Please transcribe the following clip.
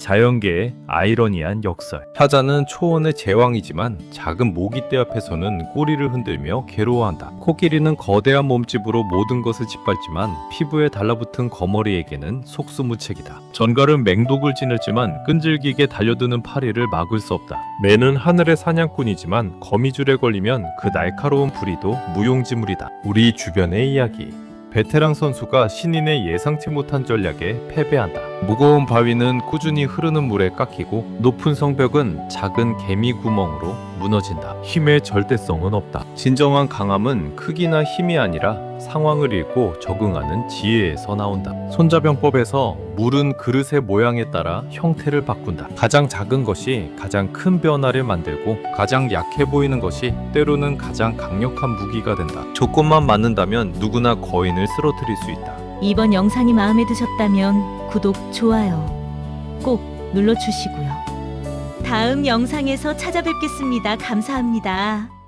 자연계의 아이러니한 역설. 사자는 초원의 제왕이지만 작은 모기떼 앞에서는 꼬리를 흔들며 괴로워한다. 코끼리는 거대한 몸집으로 모든 것을 짓밟지만 피부에 달라붙은 거머리에게는 속수무책이다. 전갈은 맹독을 지녔지만 끈질기게 달려드는 파리를 막을 수 없다. 매는 하늘의 사냥꾼이지만 거미줄에 걸리면 그 날카로운 부리도 무용지물이다. 우리 주변의 이야기. 베테랑 선수가 신인의 예상치 못한 전략에 패배한다. 무거운 바위는 꾸준히 흐르는 물에 깎이고 높은 성벽은 작은 개미 구멍으로 무너진다. 힘의 절대성은 없다. 진정한 강함은 크기나 힘이 아니라 상황을 읽고 적응하는 지혜에서 나온다. 손자병법에서 물은 그릇의 모양에 따라 형태를 바꾼다. 가장 작은 것이 가장 큰 변화를 만들고 가장 약해 보이는 것이 때로는 가장 강력한 무기가 된다. 조건만 맞는다면 누구나 거인을 쓰러뜨릴 수 있다. 이번 영상이 마음에 드셨다면 구독, 좋아요 꼭 눌러주시고요. 다음 영상에서 찾아뵙겠습니다. 감사합니다.